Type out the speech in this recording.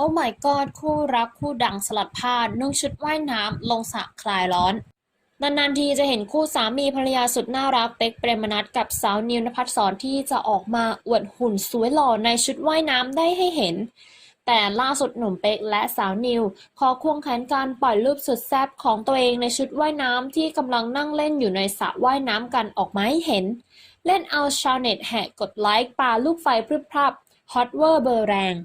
โอ้ my god คู่รักคู่ดังสลัดผ้านุ่งชุดว่ายน้ำลงสระคลายร้อน นานๆทีจะเห็นคู่สามีภรรยาสุดน่ารักเป๊กเปรมนัทกับสาวนิวนภัสสรที่จะออกมาอวดหุ่นสวยหล่อในชุดว่ายน้ำได้ให้เห็น แต่ล่าสุดหนุ่มเป๊กและสาวนิว ขอควงแขนการปล่อยรูปสุดแซ่บของตัวเองในชุดว่ายน้ำที่กำลังนั่งเล่นอยู่ในสระว่ายน้ำกันออกมาให้เห็น เล่นเอาชาวเน็ตแห่กดไลค์ปาลูกไฟพรึบพรับฮอตเวอร์เบอร์แรง